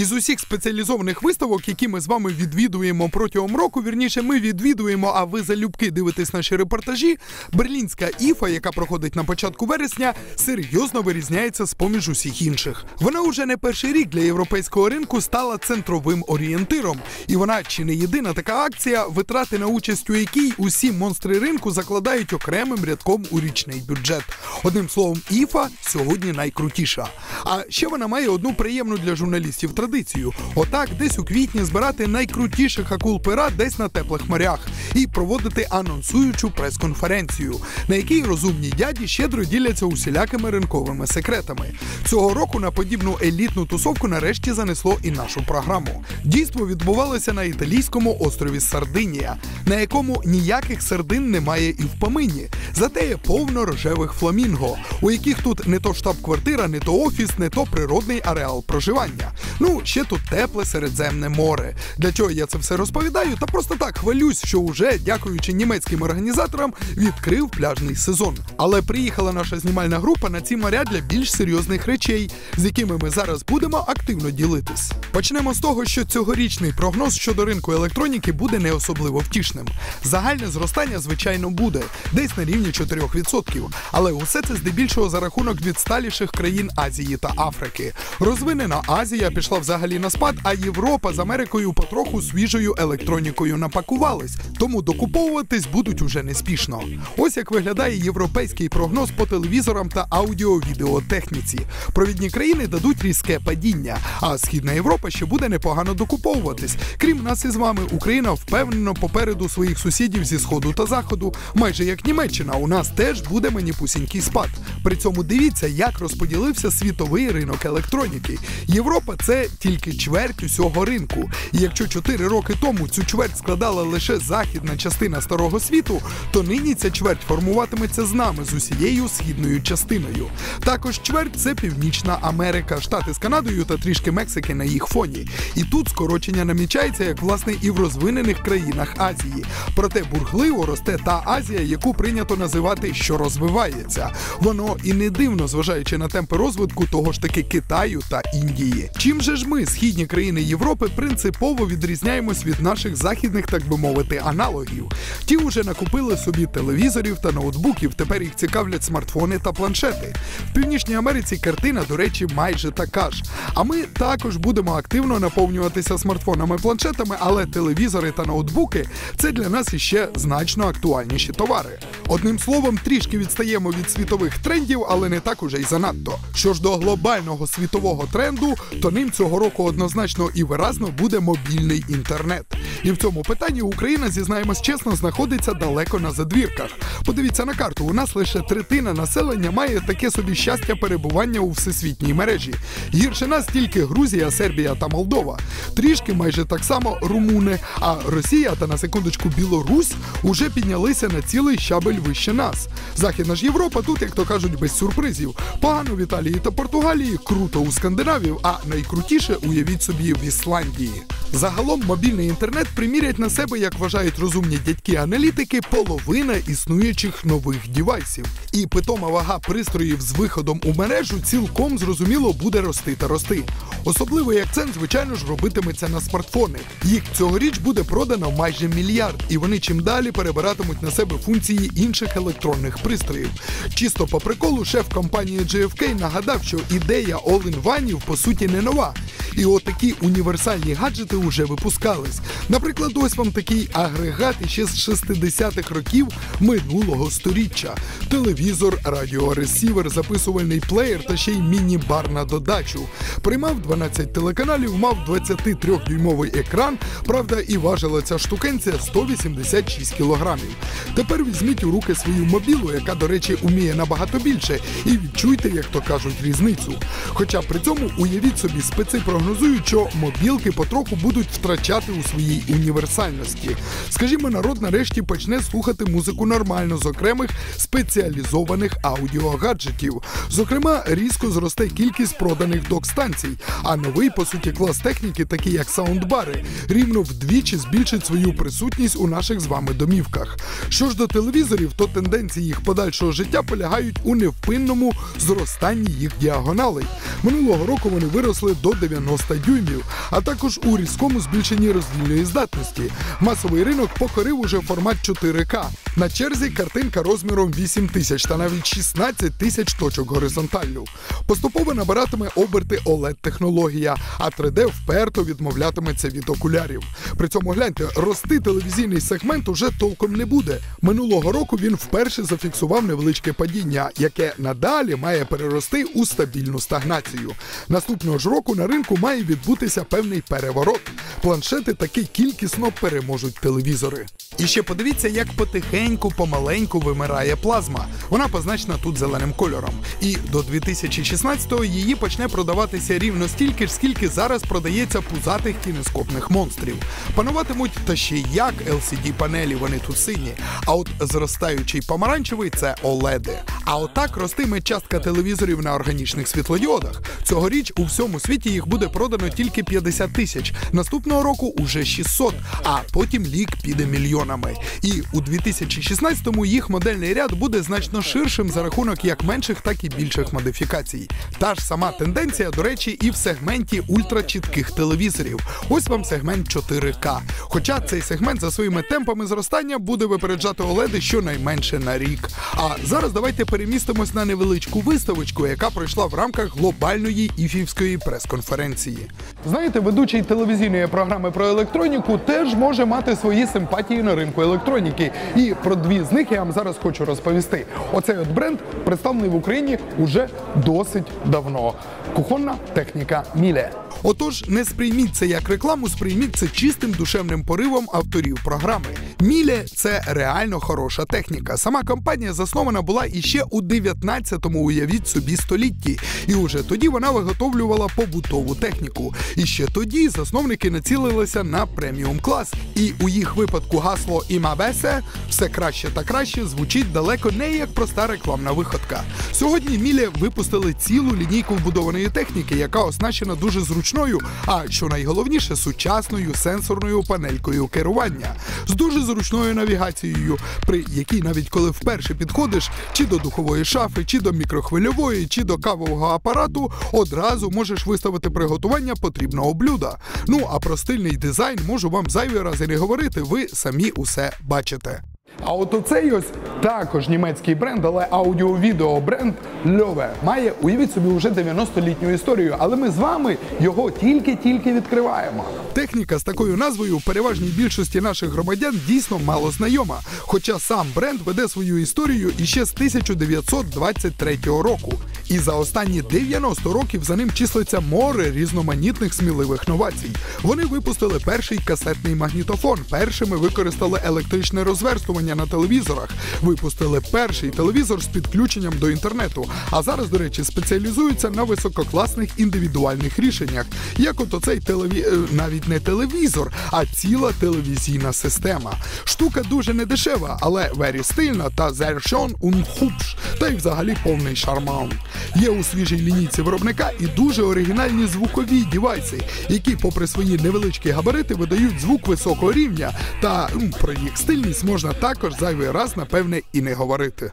Із усіх спеціалізованих виставок, які ми з вами відвідуємо протягом року, вірніше, ми відвідуємо, а ви залюбки дивитесь наші репортажі. Берлінська іфа, яка проходить на початку вересня, серйозно вирізняється з поміж усіх інших. Вона уже не перший рік для європейського ринку стала центровим орієнтиром, і вона чи не єдина така акція, витрати на участь у якій усі монстри ринку закладають окремим рядком у річний бюджет. Одним словом, іфа сьогодні найкрутіша. А ще вона має одну приємну для журналістів традицію: отак, десь у квітні збирати найкрутіших акул пера десь на теплих морях і проводити анонсуючу прес-конференцію, на якій розумні дяді щедро діляться усілякими ринковими секретами. Цього року на подібну елітну тусовку нарешті занесло і нашу програму. Дійство відбувалося на італійському острові Сардинія, на якому ніяких сардин немає і в помині. Зате є повно рожевих фламінго, у яких тут не то штаб-квартира, не то офіс, не то природний ареал проживання. Ну, ще тут тепле Середземне море. Для чого я це все розповідаю? Та просто так хвалюсь, що уже, дякуючи німецьким організаторам, відкрив пляжний сезон. Але приїхала наша знімальна група на ці моря для більш серйозних речей, з якими ми зараз будемо активно ділитись. Почнемо з того, що цьогорічний прогноз щодо ринку електроніки буде не особливо втішним. Загальне зростання, звичайно, буде десь на рівні 4%. Але усе це здебільшого за рахунок відсталіших країн Азії та Африки. Розвинена Азія пішла взагалі на спад, а Європа з Америкою потроху свіжою електронікою напакувались, тому докуповуватись будуть уже неспішно. Ось як виглядає європейський прогноз по телевізорам та аудіо-відеотехніці. Провідні країни дадуть різке падіння, а Східна Європа ще буде непогано докуповуватись. Крім нас із вами, Україна впевнено попереду своїх сусідів зі сходу та заходу, майже як Німеччина. У нас теж буде маніпусінький спад. При цьому дивіться, як розподілився світовий ринок електроніки. Європа це тільки чверть усього ринку. І якщо 4 роки тому цю чверть складала лише західна частина старого світу, то нині ця чверть формуватиметься з нами з усією східною частиною. Також чверть це Північна Америка, штати з Канадою та трішки Мексики на їх фоні. І тут скорочення намічається, як власне і в розвинених країнах Азії. Проте бурхливо росте та Азія, яку прийнято називати, що розвивається. Воно і не дивно, зважаючи на темпи розвитку того ж таки Китаю та Індії. Чим же ж ми, східні країни Європи, принципово відрізняємось від наших західних, так би мовити, аналогів? Ті вже накупили собі телевізорів та ноутбуків. Тепер їх цікавлять смартфони та планшети. В Північній Америці картина, до речі, майже така ж. А ми також будемо активно наповнюватися смартфонами планшетами, але телевізори та ноутбуки це для нас іще значно актуальніші товари. Одним словом, трішки відстаємо від світових трендів, але не так уже й занадто. Що ж до глобального світового тренду, то ним цього року однозначно і виразно буде мобільний інтернет. І в цьому питанні Україна, зізнаємось чесно, знаходиться далеко на задвірках. Подивіться на карту. У нас лише третина населення має таке собі щастя перебування у всесвітній мережі. Гірше нас тільки Грузія, Сербія та Молдова. Трішки майже так само румуни. А Росія та на секундочку Білорусь уже піднялися на цілий щабель вище нас. Західна ж Європа тут, як то кажуть, без сюрпризів. Погано в Італії та Португалії, круто у Скандинавів, а найкрутіше уявіть собі в Ісландії. Загалом мобільний інтернет примірять на себе, як вважають розумні дядьки-аналітики, половина існуючих нових дівайсів. І питома вага пристроїв з виходом у мережу цілком зрозуміло буде рости та рости. Особливий акцент, звичайно ж, робитиметься на смартфони. Їх цьогоріч буде продано майже мільярд, і вони чим далі перебиратимуть на себе функції інших електронних пристроїв. Чисто по приколу, шеф компанії GFK нагадав, що ідея all-in-one по суті не нова. І отакі універсальні гаджети вже випускались. Наприклад, ось вам такий агрегат іще з 60-х років минулого сторіччя. Телевізор, радіоресівер, записувальний плеєр та ще й міні-бар на додачу. Приймав 12 телеканалів, мав 23-дюймовий екран. Правда, і важила ця штукенція 186 кілограмів. Тепер візьміть у руки свою мобілу, яка, до речі, уміє набагато більше, і відчуйте, як то кажуть, різницю. Хоча при цьому уявіть собі, специ прогнозують, що мобілки потроху будуть будуть втрачати у своїй універсальності. Скажімо, народ нарешті почне слухати музику нормально з окремих спеціалізованих аудіогаджетів. Зокрема, різко зросте кількість проданих док-станцій, а новий, по суті, клас техніки, такий як саундбари, рівно вдвічі збільшить свою присутність у наших з вами домівках. Що ж до телевізорів, то тенденції їх подальшого життя полягають у невпинному зростанні їх діагоналей. Минулого року вони виросли до 90 дюймів, а також у різкому збільшенні роздільної здатності. Масовий ринок покорив уже формат 4К. На черзі картинка розміром 8 тисяч та навіть 16 тисяч точок горизонтально. Поступово набиратиме оберти OLED-технологія, а 3D вперто відмовлятиметься від окулярів. При цьому гляньте, рости телевізійний сегмент уже толком не буде. Минулого року він вперше зафіксував невеличке падіння, яке надалі має перерости у стабільну стагнацію. Наступного ж року на ринку має відбутися певний переворот. Планшети таки кількісно переможуть телевізори. І ще подивіться, як потихеньку, помаленьку вимирає плазма. Вона позначена тут зеленим кольором. І до 2016-го її почне продаватися рівно стільки ж, скільки зараз продається пузатих кінескопних монстрів. Пануватимуть та ще як LCD панелі, вони тут сині. А от зростаючий помаранчевий це OLED. А отак ростиме частка телевізорів на органічних світлодіодах. Цьогоріч у всьому світі їх буде продано тільки 50 тисяч. Наступного року уже 600, а потім лік піде мільйонами. І у 2016-му їх модельний ряд буде значно ширшим за рахунок як менших, так і більших модифікацій. Та ж сама тенденція, до речі, і в сегменті ультрачітких телевізорів. Ось вам сегмент 4К. Хоча цей сегмент за своїми темпами зростання буде випереджати OLED щонайменше на рік. А зараз давайте перемістимось на невеличку виставочку, яка пройшла в рамках глобальної іфівської прес-конференції. Знаєте, ведучий телевізійної програми про електроніку теж може мати свої симпатії на ринку електроніки. І про дві з них я вам зараз хочу розповісти. Оцей от бренд представлений в Україні уже досить давно. Кухонна техніка Міле. Отож, не сприйміть це як рекламу, сприйміть це чистим душевним поривом авторів програми. Міле це реально хороша техніка. Сама компанія заснована була іще у 19-му, уявіть собі, столітті. І уже тоді вона виготовлювала побутову техніку. І ще тоді засновники націлилися на преміум клас. І у їх випадку гасло «Імабесе» все краще та краще звучить далеко не як проста рекламна виходка. Сьогодні Міле випустили цілу лінійку вбудованої техніки, яка оснащена дуже зручною, а що найголовніше, сучасною сенсорною панелькою керування з дуже зручною навігацією, при якій навіть коли вперше підходиш чи до духової шафи, чи до мікрохвильової, чи до кавового апарату, одразу можеш виставити приготування потрібного блюда. Ну а про стильний дизайн можу вам зайвий раз не говорити. Ви самі усе бачите. А от оцей ось також німецький бренд, але аудіо-відео бренд Льове має, уявіть собі, вже 90-літню історію, але ми з вами його тільки-тільки відкриваємо. Техніка з такою назвою в переважній більшості наших громадян дійсно мало знайома. Хоча сам бренд веде свою історію іще з 1923 року. І за останні 90 років за ним числиться море різноманітних сміливих новацій. Вони випустили перший касетний магнітофон, першими використали електричне розверстування на телевізорах, випустили перший телевізор з підключенням до інтернету. А зараз, до речі, спеціалізуються на висококласних індивідуальних рішеннях, як от оцей телеві... е, навіть не телевізор, а ціла телевізійна система. Штука дуже недешева, але вері стильна та зершон un хупш, та й взагалі повний шарман. Є у свіжій лінійці виробника і дуже оригінальні звукові дівайси, які, попри свої невеличкі габарити, видають звук високого рівня. Та про їх стильність можна також зайвий раз, напевне, і не говорити.